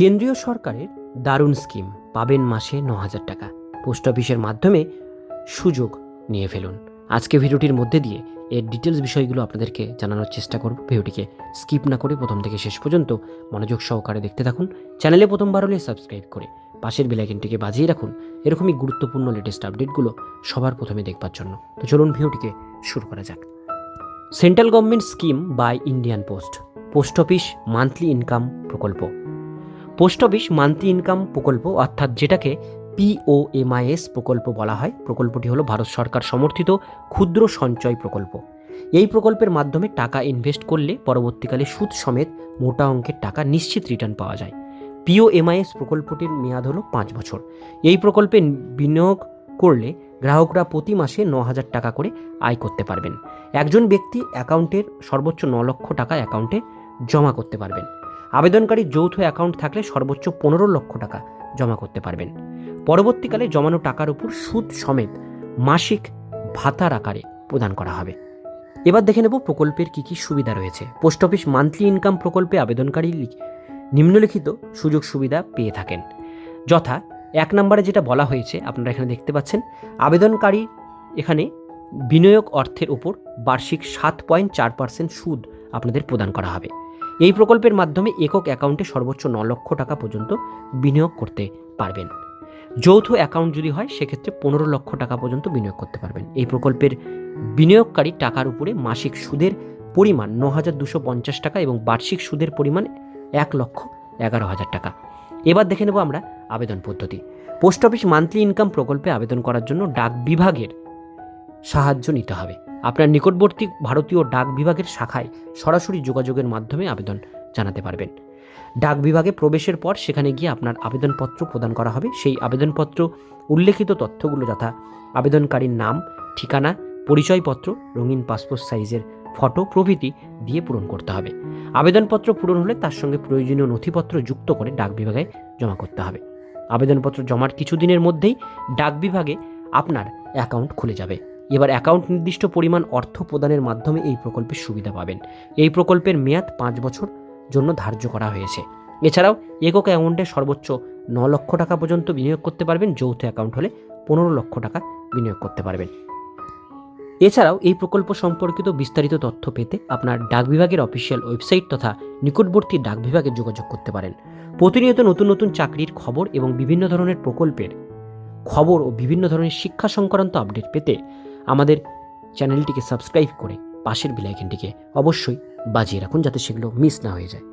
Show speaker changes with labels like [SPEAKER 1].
[SPEAKER 1] কেন্দ্রীয় সরকারের দারুণ স্কিম পাবেন মাসে ন হাজার টাকা। পোস্ট অফিসের মাধ্যমে সুযোগ নিয়ে ফেলুন। আজকে ভিডিওটির মধ্যে দিয়ে এর ডিটেলস বিষয়গুলো আপনাদেরকে জানানোর চেষ্টা করব। ভিডিওটিকে স্কিপ না করে প্রথম থেকে শেষ পর্যন্ত মনোযোগ সহকারে দেখতে থাকুন। চ্যানেলে প্রথমবার হলে সাবস্ক্রাইব করে পাশের বেলাইকনটিকে বাজিয়ে রাখুন। এরকমই গুরুত্বপূর্ণ লেটেস্ট আপডেটগুলো সবার প্রথমে দেখবার জন্য। তো চলুন ভিডিওটিকে শুরু করা যাক। Central government scheme by Indian post post office monthly income প্রকল্প। পোস্ট অফিস মান্থলি ইনকাম প্রকল্প, অর্থাৎ যেটাকে পিওএমআইএস প্রকল্প বলা হয়। প্রকল্পটি হলো ভারত সরকার সমর্থিত ক্ষুদ্র সঞ্চয় প্রকল্প। এই প্রকল্পের মাধ্যমে টাকা ইনভেস্ট করলে পরবর্তীকালে সুদ সমেত মোটা অঙ্কের টাকা নিশ্চিত রিটার্ন পাওয়া যায়। পিওএমআইএস প্রকল্পটির মেয়াদ হলো পাঁচ বছর। এই প্রকল্পে বিনিয়োগ করলে গ্রাহকরা প্রতি মাসে ন হাজার টাকা করে আয় করতে পারবেন। একজন ব্যক্তি অ্যাকাউন্টের সর্বোচ্চ ন লক্ষ টাকা অ্যাকাউন্টে জমা করতে পারবেন। আবেদনকারী যৌথ অ্যাকাউন্ট থাকলে সর্বোচ্চ পনেরো লক্ষ টাকা জমা করতে পারবেন। পরবর্তীকালে জমানো টাকার উপর সুদ সমেত মাসিক ভাতার আকারে প্রদান করা হবে। এবার দেখে নেব প্রকল্পের কী কী সুবিধা রয়েছে। পোস্ট অফিস মান্থলি ইনকাম প্রকল্পে আবেদনকারী নিম্নলিখিত সুযোগ সুবিধা পেয়ে থাকেন। যথা এক নম্বরে যেটা বলা হয়েছে, আপনারা এখানে দেখতে পাচ্ছেন, আবেদনকারী এখানে বিনিয়োগ অর্থের উপর বার্ষিক সাত পয়েন্ট চার পার্সেন্ট সুদ আপনাদের প্রদান করা হবে। এই প্রকল্পের মাধ্যমে একক অ্যাকাউন্টে সর্বোচ্চ ন লক্ষ টাকা পর্যন্ত বিনিয়োগ করতে পারবেন। যৌথ অ্যাকাউন্ট যদি হয়, সেক্ষেত্রে পনেরো লক্ষ টাকা পর্যন্ত বিনিয়োগ করতে পারবেন। এই প্রকল্পের বিনিয়োগকারী টাকার উপরে মাসিক সুদের পরিমাণ ন হাজার দুশো পঞ্চাশ টাকা এবং বার্ষিক সুদের পরিমাণ এক লক্ষ এগারো হাজার টাকা। এবার দেখে নেব আমরা আবেদন পদ্ধতি। পোস্ট অফিস মান্থলি ইনকাম প্রকল্পে আবেদন করার জন্য ডাক বিভাগের সাহায্য নিতে হবে। আপনার নিকটবর্তী ভারতীয় ডাক বিভাগের শাখায় সরাসরি যোগাযোগের মাধ্যমে আবেদন জানাতে পারবেন। ডাক বিভাগে প্রবেশের পর সেখানে গিয়ে আপনার আবেদনপত্র প্রদান করা হবে। সেই আবেদনপত্র, উল্লেখিত তথ্যগুলো যথা আবেদনকারীর নাম, ঠিকানা, পরিচয়পত্র, রঙিন পাসপোর্ট সাইজের ফটো প্রভৃতি দিয়ে পূরণ করতে হবে। আবেদনপত্র পূরণ হলে তার সঙ্গে প্রয়োজনীয় নথিপত্র যুক্ত করে ডাক বিভাগে জমা করতে হবে। আবেদনপত্র জমার কিছুদিনের মধ্যেই ডাক বিভাগে আপনার অ্যাকাউন্ট খুলে যাবে। এবার অ্যাকাউন্ট নির্দিষ্ট পরিমাণ অর্থ প্রদানের মাধ্যমে এই প্রকল্পের সুবিধা পাবেন। এই প্রকল্পের মেয়াদ পাঁচ বছর জন্য ধার্য করা হয়েছে। এছাড়াও একক অ্যাকাউন্টে সর্বোচ্চ ন লক্ষ টাকা পর্যন্ত বিনিয়োগ করতে পারবেন, যৌথ অ্যাকাউন্ট হলে পনেরো লক্ষ টাকা বিনিয়োগ করতে পারবেন। এছাড়াও এই প্রকল্প সম্পর্কিত বিস্তারিত তথ্য পেতে আপনার ডাক বিভাগের অফিসিয়াল ওয়েবসাইট তথা নিকটবর্তী ডাক বিভাগে যোগাযোগ করতে পারেন। প্রতিনিয়ত নতুন নতুন চাকরির খবর এবং বিভিন্ন ধরনের প্রকল্পের খবর ও বিভিন্ন ধরনের শিক্ষা সংক্রান্ত আপডেট পেতে আমাদের চ্যানেলটিকে সাবস্ক্রাইব করে পাশের বিলাইকেনটিকে অবশ্যই বাজিয়ে রাখুন যাতে সেগুলো মিস না হয়ে যায়।